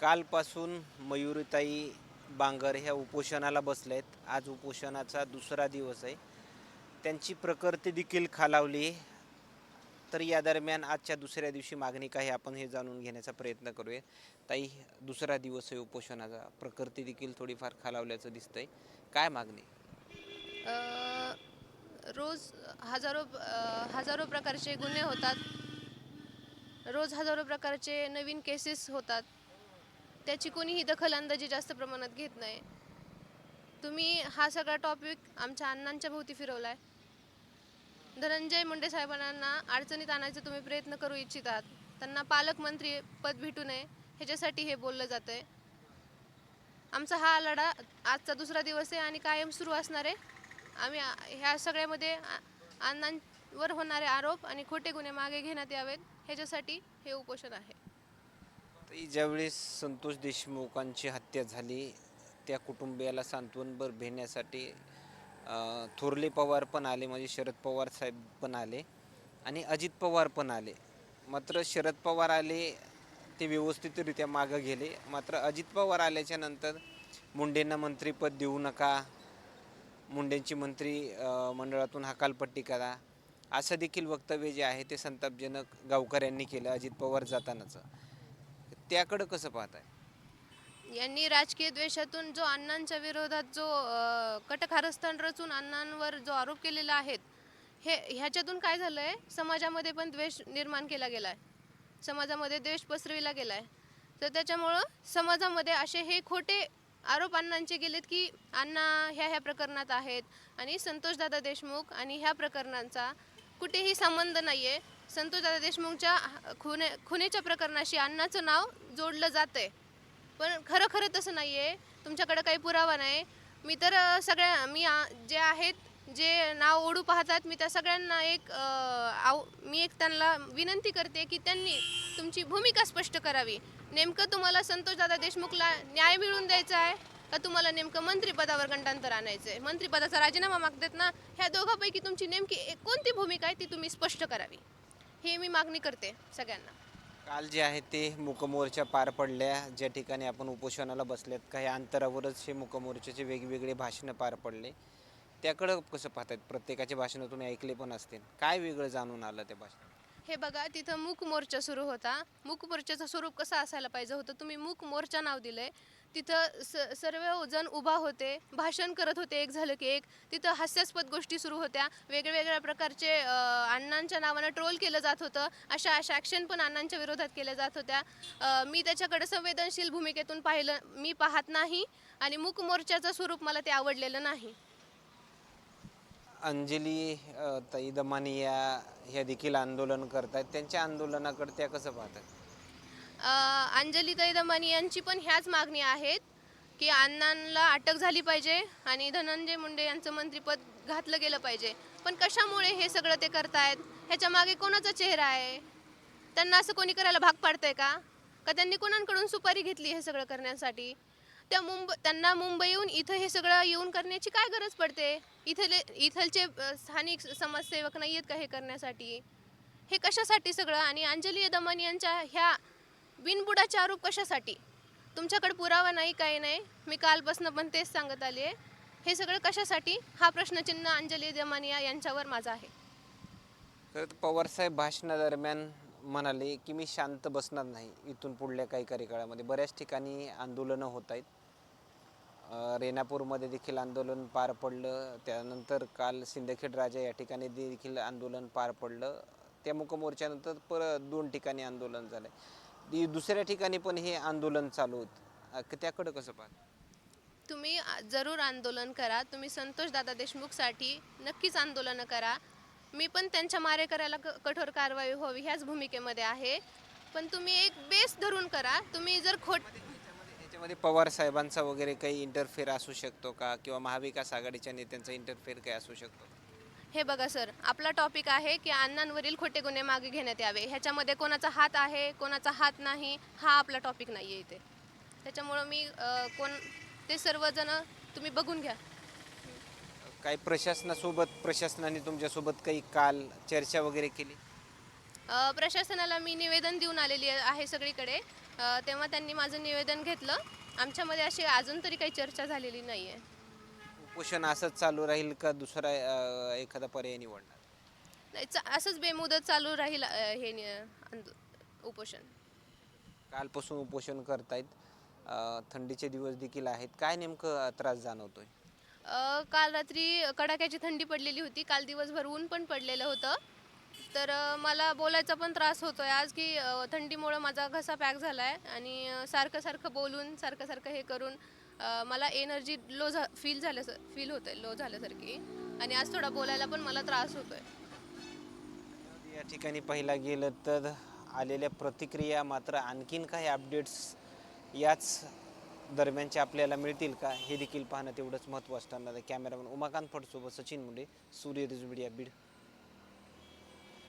कालपासून मयुरीताई बांगर ह्या उपोषणाला बसल्या आहेत आज उपोषणाचा दुसरा दिवस आहे. त्यांची प्रकृती देखील खालावली. तर या दरम्यान आजच्या दुसऱ्या दिवशी मागणी काय आपण हे जाणून घेण्याचा प्रयत्न करूया ताई दुसरा दिवस आहे उपोषणाचा. प्रकृती देखील थोडीफार खालावल्याचं दिसतंय. काय मागणी? रोज हजारो हजारो प्रकारचे गुन्हे होतात. रोज हजारो प्रकारचे नवीन केसेस होतात. त्याची कोणीही दखल अंदाजी जास्त प्रमाणात घेत नाही. तुम्ही हा सगळा टॉपिक आमच्या अण्णांच्या भोवती फिरवलाय. धनंजय मुंडे साहेबांना अडचणीत आणायचा तुम्ही प्रयत्न करू इच्छित आहात त्यांना पालकमंत्री पद भेटू नये ह्याच्यासाठी हे बोललं जातं आहे आमचा हा लढा आजचा दुसरा दिवस आहे आणि कायम सुरू असणार आहे. आम्ही ह्या सगळ्यामध्ये अण्णांवर होणारे आरोप आणि खोटे गुन्हे मागे घेण्यात यावेत. ह्याच्यासाठी हे उपोषण आहे. ज्यावेळेस संतोष देशमुखांची हत्या झाली त्या कुटुंबियाला सांत्वनभर भेण्यासाठी थोरले पवार पण आले म्हणजे शरद पवार साहेब पण आले आणि अजित पवार पण आले. मात्र शरद पवार आले ते व्यवस्थितरित्या मागं गेले. मात्र अजित पवार आल्याच्यानंतर मुंडेंना मंत्रीपद देऊ नका मुंडेंची मंत्री मंडळातून हकालपट्टी करा असं देखील वक्तव्य जे आहे ते संतापजनक गावकऱ्यांनी केलं अजित पवार जातानाचं. त्याकडं कसं पाहताय? यांनी राजकीय द्वेषातून जो अण्णांच्या विरोधात जो अ, कटकारस्थान रचून अण्णांवर जो आरोप केलेला आहेत हे ह्याच्यातून काय झालं आहे समाजामध्ये पण द्वेष निर्माण केला गेला आहे समाजामध्ये द्वेष पसरविला गेला आहे तर त्याच्यामुळं समाजामध्ये असे हे खोटे आरोप अण्णांचे गेलेत की अण्णा ह्या ह्या प्रकरणात आहेत आणि संतोषदादा देशमुख आणि ह्या प्रकरणांचा कुठेही संबंध नाही आहे संतोषदादा देशमुखच्या खुने खुनेच्या प्रकरणाशी अण्णाचं नाव जोडलं जातं आहे पण खरं खरं तसं नाही आहे तुमच्याकडं काही पुरावा नाही. मी तर सगळ्या मी आ- जे आहेत जे नाव ओढू पाहतात मी त्या सगळ्यांना एक आव मी एक त्यांना विनंती करते की त्यांनी तुमची भूमिका स्पष्ट करावी. नेमकं तुम्हाला संतोषदादा देशमुखला न्याय मिळवून द्यायचा आहे? का तुम्हाला नेमकं मंत्रिपदावर गंडांतर आणायचं आहे मंत्रिपदाचा राजीनामा मागतात ना ह्या दोघांपैकी तुमची नेमकी एक- कोणती भूमिका आहे ती तुम्ही स्पष्ट करावी? ही मी मागणी करते सगळ्यांना. काल जे आहे ते मुकमोर्चा पार पडल्या. ज्या ठिकाणी आपण उपोषणाला बसलेत काही अंतरावरच हे मुकमोर्चाचे वेगवेगळे भाषणं पार पडले. त्याकडं कसं पाहतात प्रत्येकाचे भाषणं तुम्ही ऐकले पण असतील. काय वेगळं जाणून आलं त्या भाषणात? हे बघा तिथं मूक मोर्चा सुरू होता. मूक मोर्चाचं स्वरूप कसं असायला पाहिजे होतं? तुम्ही मूक मोर्चा नाव दिलंय. तिथं स सर्व जण उभा होते भाषण करत होते एक झालं की एक. तिथं हास्यास्पद गोष्टी सुरू होत्या. वेगवेगळ्या प्रकारचे अण्णांच्या नावानं ट्रोल केलं जात होतं. अशा अशा ॲक्शन पण अण्णांच्या विरोधात केल्या जात होत्या. मी त्याच्याकडे संवेदनशील भूमिकेतून पाहिलं मी पाहत नाही आणि मूक मोर्चाचं स्वरूप मला ते आवडलेलं नाही. अंजली ताई दमानी या ह्या देखील आंदोलन करतायत. त्यांच्या आंदोलनाकडे त्या कसं पाहतात अंजली ताई दमानी यांची पण ह्याच मागणी आहेत की अण्णांना अटक झाली पाहिजे आणि धनंजय मुंडे यांचं मंत्रिपद घातलं गेलं पाहिजे. पण कशामुळे हे सगळं ते करतायत? ह्याच्या मागे कोणाचा चेहरा आहे? त्यांना असं कोणी करायला भाग पाडतंय का? का त्यांनी कोणाकडून सुपारी घेतली हे सगळं करण्यासाठी? त्या मुंब त्यांना मुंबईहून इथं हे सगळं येऊन करण्याची काय गरज पडते? इथले इथलचे स्थानिक समाजसेवक नाही आहेत का हे करण्यासाठी? हे कशासाठी सगळं? आणि अंजली दमन यांच्या ह्या बिनबुडाचे आरोप कशासाठी? तुमच्याकडे पुरावा नाही काही नाही. मी कालपासून पण तेच सांगत आली आहे. हे सगळं कशासाठी? हा प्रश्नचिन्ह अंजली दमानिया यांच्यावर माझा आहे. तर पवारसाहेब भाषणादरम्यान म्हणाले की मी शांत बसणार नाही इथून पुढल्या काही कार्यकाळामध्ये. बऱ्याच ठिकाणी आंदोलनं होत आहेत. रेणापूरमध्ये देखील आंदोलन पार पडलं. त्यानंतर काल सिंदखेड राजा या ठिकाणी देखील आंदोलन पार पडलं. त्या मुकमोर्चानंतर परत दोन ठिकाणी आंदोलन झालं दी- दुसऱ्या ठिकाणी पण हे आंदोलन चालू होत. त्याकडं कसं पाहत? तुम्ही जरूर आंदोलन करा. तुम्ही संतोष दादा देशमुखसाठी नक्कीच आंदोलनं करा. मी पण त्यांच्या मारेकऱ्याला क- कठोर कारवाई व्हावी ह्याच भूमिकेमध्ये आहे. पण तुम्ही एक बेस धरून करा. तुम्ही जर खोट याच्यामध्ये पवार साहेबांचा वगैरे काही इंटरफेअर असू शकतो का? किंवा महाविकास आघाडीच्या नेत्यांचा इंटरफेअर काही असू शकतो? हे बघा सर आपला टॉपिक आहे की अण्णांवरील खोटे गुन्हे मागे घेण्यात यावे. ह्याच्यामध्ये कोणाचा हात आहे कोणाचा हात नाही हा आपला टॉपिक नाही आहे इथे. त्याच्यामुळं मी अ, कोण ते सर्वजण तुम्ही बघून घ्या. काही प्रशासनासोबत प्रशासनाने तुमच्यासोबत काही काल चर्चा वगैरे केली? अ, प्रशासनाला मी निवेदन देऊन आलेली आहे सगळीकडे. तेव्हा त्यांनी माझं निवेदन घेतलं. आमच्यामध्ये अशी अजून तरी काही चर्चा झालेली नाही आहे उपोषण असंच चालू राहील का दुसरा अ, एखादा पर्याय निवडणार? नाही चा- असंच बेमुदत चालू राहील अ, हे नि- आंदो- उपोषण. कालपासून उपोषण करतायत. अ, थंडीचे दिवस देखील आहेत. काय नेमकं अ, त्रास जाणवतोय? अ, काल रात्री कडाक्याची थंडी पडलेली होती. काल दिवसभर ऊन पण पडलेलं होतं. तर मला बोलायचा पण त्रास होतो आहे आज की थंडीमुळं माझा घसा पॅक झाला आहे आणि सारखं सारखं बोलून सारखं सारखं हे करून मला एनर्जी लो झा फील झाल्या फील होतंय लो झाल्यासारखी. आणि आज थोडा बोलायला पण मला त्रास होतो आहे या ठिकाणी पाहिला गेलं तर आलेल्या प्रतिक्रिया मात्र आणखीन काही अपडेट्स याच दरम्यानचे आपल्याला मिळतील का? हे देखील पाहणं तेवढंच महत्त्व असणार आहे. कॅमेरामॅन उमाकांत फडसोबत सचिन मुंडे सूर्य मीडिया बीड.